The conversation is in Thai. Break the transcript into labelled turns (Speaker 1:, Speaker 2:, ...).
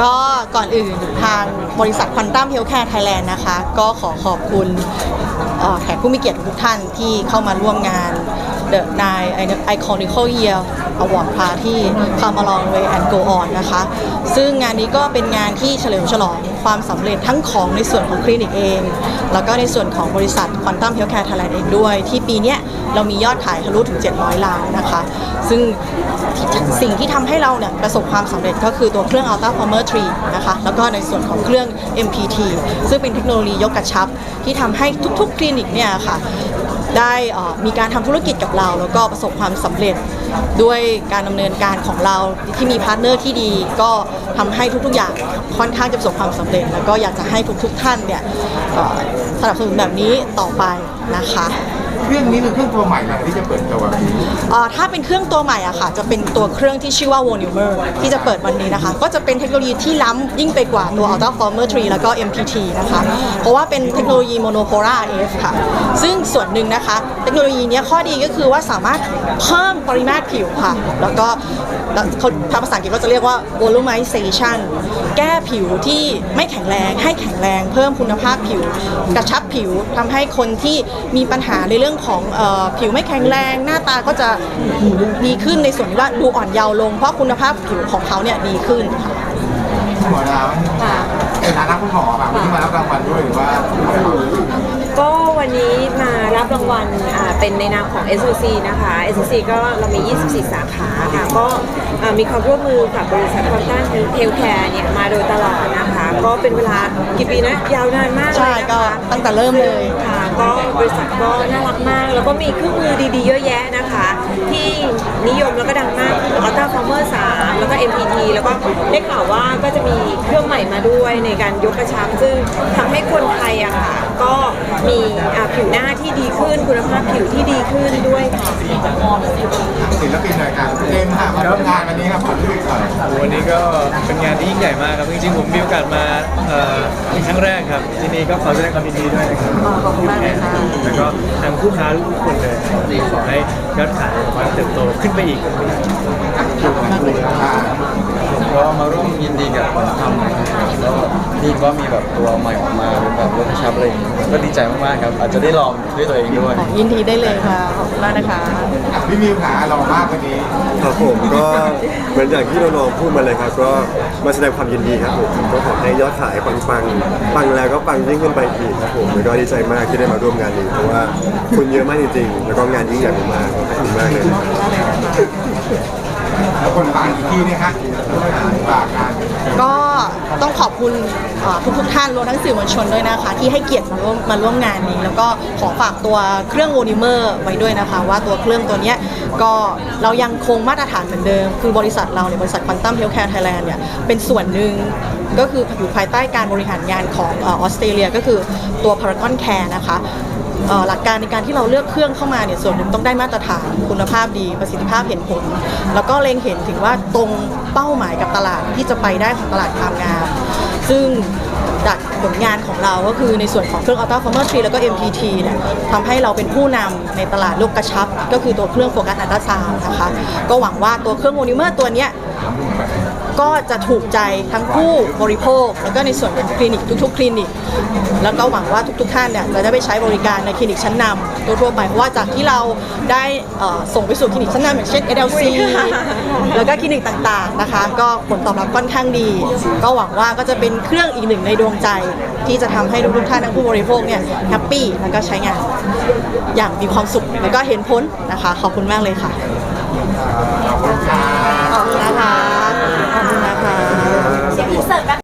Speaker 1: ก็ก่อนอื่นทางบริษัทควอนตัมเฮลท์แคร์ไทยแลนด์นะคะ ก็ขอขอบคุณแขกผู้มีเกียรติทุกท่านที่เข้ามาร่วมงาน The Nine Iconical Year Award Party Come Along Way and Go On นะคะ ซึ่งงานนี้ก็เป็นงานที่เฉลิมฉลองความสำเร็จทั้งของในส่วนของคลินิกเอง แล้วก็ในส่วนของบริษัท Quantum Healthcare Thailand เองด้วย ที่ปีนี้เรามียอดขายทะลุถึง 700 ล้านนะคะ ซึ่งสิ่งที่ทำให้เราเนี่ยประสบความสำเร็จก็คือตัวเครื่อง Ultra Former 3นะคะแล้วก็ในส่วนของเครื่อง MPT ซึ่งเป็นเทคโนโลยียกกระชับ ที่ทำให้ทุกๆ คลินิกเนี่ยค่ะได้มีการทำธุรกิจกับเรา แล้วก็ประสบความสำเร็จด้วยการดำเนินการของเราที่มีพาร์ทเนอร์ที่ดี ก็ทำให้ทุกๆอย่างค่อนข้างจะประสบความสำเร็จ แล้วก็อยากจะให้ทุกๆท่านเนี่ยสนับสนุนแบบนี้ต่อไปนะคะ
Speaker 2: เครื่องนี้เป็นเครื่องตัวใหม่เลยที่จะเปิดตัว
Speaker 1: เอ่อถ้าเป็นเครื่องตัวใหม่อะค่ะ จะเป็นตัวเครื่องที่ชื่อว่า v o n u m e r ที่จะเปิดวันนี้นะคะ ก็จะเป็นเทคโนโลยีที่ล้ำยิ่งไปกว่าตัว Ultra Former 3 แล้วก็ MPT นะคะ เพราะว่าเป็นเทคโนโลยี Monopolar RF ค่ะ ซึ่งส่วนหนึ่งนะคะ เทคโนโลยีนี้ข้อดีก็คือว่าสามารถเพิ่มปริมาตรผิวค่ะ แล้วก็แล้วเขาภาษาอังกฤษก็จะเรียกว่า volumization แก้ผิวที่ไม่แข็งแรงให้แข็งแรง เพิ่มคุณภาพผิว กระชับผิวทำให้คนที่มีปัญหาในเรื่องของออผิวไม่แข็งแรง หน้าตาก็จะดีขึ้นในส่วนที่ว่าดูอ่อนเยาว์ลง เพราะคุณภาพผิวของเขาเนี่ยดีขึ้นค่ะ
Speaker 2: หมอดาวในฐานะคุณหมอค่ะวันนี้มารับรางวัลด้วยหรือว่า
Speaker 3: ก็วันนี้มารับรางวัลเป็นในนามของ SOC นะคะ SOC ก็เรามี 24 สาขาค่ะ ก็อ่ามีความร่วมมือกับบริษัทคอนตัน เทลแคร์เนี่ยมาโดยตลอดนะคะ ก็เป็นเวลากี่ปีนะ ยาวนานมากเล
Speaker 1: ใช่
Speaker 3: ย
Speaker 1: ก็
Speaker 3: นะคะ
Speaker 1: ตั้งแต่เริ่มเลย
Speaker 3: ค่ะก็บริษัทก็น่ารักมาก แล้วก็มีเครื่องมือดีๆ เยอะแยะนะคะ ที่นิยมแล้วก็ดังมากคือ Ultra Former 3แล้วก็ MPT แล้วก็ได้ข่าวว่าก็จะมีเครื่องใหม่มาด้วยในการยกกระชับซึ่งทำให้คนไทยอะค่ะ ก็มีอ่าผิวหน้าที่ดีขึ้นคุณภาพผิวที่ดีขึ้นด้วยค่ะ
Speaker 2: ศิลปินหน่อยครับเจมส์ค่ะมาร่วมงานวันนี้ครับผมด้วยก่อน
Speaker 4: วันนี้ก็เป็นงานที่ยิ่งใหญ่มากครับจริงๆผมมีโอกาสมาเอ่อเป็นครั้งแรกครับที่นี่ก็ขอแสดงความยินดีด้วยนะครับ
Speaker 1: ขอบคุณมากเลยค่ะ
Speaker 4: แล้วก็ทางผู้ค้าทุกคนเลยขอให้ยอดขายของเราเติบโตขึ้นไปอีก
Speaker 2: อ่า
Speaker 5: ก็ มาร่วมยินดีกับคนทำนะครับแล้วนี่ก็มีแบบตัวใหม่ออกมาเป็นแบบรถกระชับอะไรอย่างเงี้ยก็ดีใจมากๆครับ อาจจะได้ลองด้วยตัวเองด้วย
Speaker 1: ยินดีได้เลยค่ะ ขอบคุณมากนะคะ
Speaker 2: อะพี่มิวขาเรามากวันนี้
Speaker 6: ครับผมก็เหมือนอย่างที่น้องๆพูดมาเลยครับ ก็มาแสดงความยินดีครับผมก็ขอให้ยอดขายปังๆปังแล้วก็ปังยิ่งขึ้นไปอีกครับผมแล้วก็ดีใจมากที่ได้มาร่วมงานนี้เพราะว่าคนเยอะมากจริงๆ แล้วก็งานยิ่งใหญ่มากๆขอบคุณมากเลย
Speaker 2: แล้ว คนต่างอีกที่นี่ฮะฝากงาน
Speaker 1: ก็ต้องขอบคุณทุกทุกท่านรวมทั้งสื่อมวลชนด้วยนะคะ ที่ให้เกียรติมาร่วมมาร่วมงานนี้ แล้วก็ขอฝากตัวเครื่องโวนิเมอร์ไว้ด้วยนะคะ ว่าตัวเครื่องตัวนี้ก็เรายังคงมาตรฐานเหมือนเดิม คือบริษัทเราเนี่ยบริษัทควอนตัมเฮลท์แคร์ไทยแลนด์เนี่ยเป็นส่วนหนึ่งก็คืออยู่ภายใต้การบริหารงานของออสเตรเลียก็คือตัวพารากอนแคร์นะคะ หลักการในการที่เราเลือกเครื่องเข้ามาเนี่ยส่วนหนึ่งต้องได้มาตรฐานคุณภาพดีประสิทธิภาพเห็นผล แล้วก็เล็งเห็นถึงว่าตรงเป้าหมายกับตลาดที่จะไปได้ของตลาดความงามซึ่งจากผลงานของเราก็คือในส่วนของเครื่อง Ultra Former 3 แล้วก็ MPT เนี่ยทำให้เราเป็นผู้นำในตลาดลูกกระชับ ก็คือตัวเครื่องโฟกัสอัลตราซาวนะคะ ก็หวังว่าตัวเครื่องโมนิเมอร์ตัวเนี้ย ก็จะถูกใจทั้งผู้บริโภค แล้วก็ในส่วนของคลินิกทุก ๆ คลินิก แล้วก็หวังว่าทุก ๆ ท่านเนี่ยจะได้ไปใช้บริการในคลินิกชั้นนำทั่วๆไปเพราะว่าจากที่เราได้เอ่อส่งไปสู่คลินิกชั้นนำอย่างเช่น LC แล้วก็คลินิกต่างๆนะคะ ก็ผลตอบรับค่อนข้างดี ก็หวังว่าก็จะเป็นเครื่องอีกหนึ่งในดวงใจ ที่จะทำให้ทุกๆท่านทั้งผู้บริโภคเนี่ยแฮปปี้แล้วก็ใช้งานอย่างมีความสุขแล้วก็เห็นผลนะคะขอบคุณมากเลยค่ะ
Speaker 2: ขอบคุณค่ะ
Speaker 1: นะคะขอบคุณนะ
Speaker 2: คะ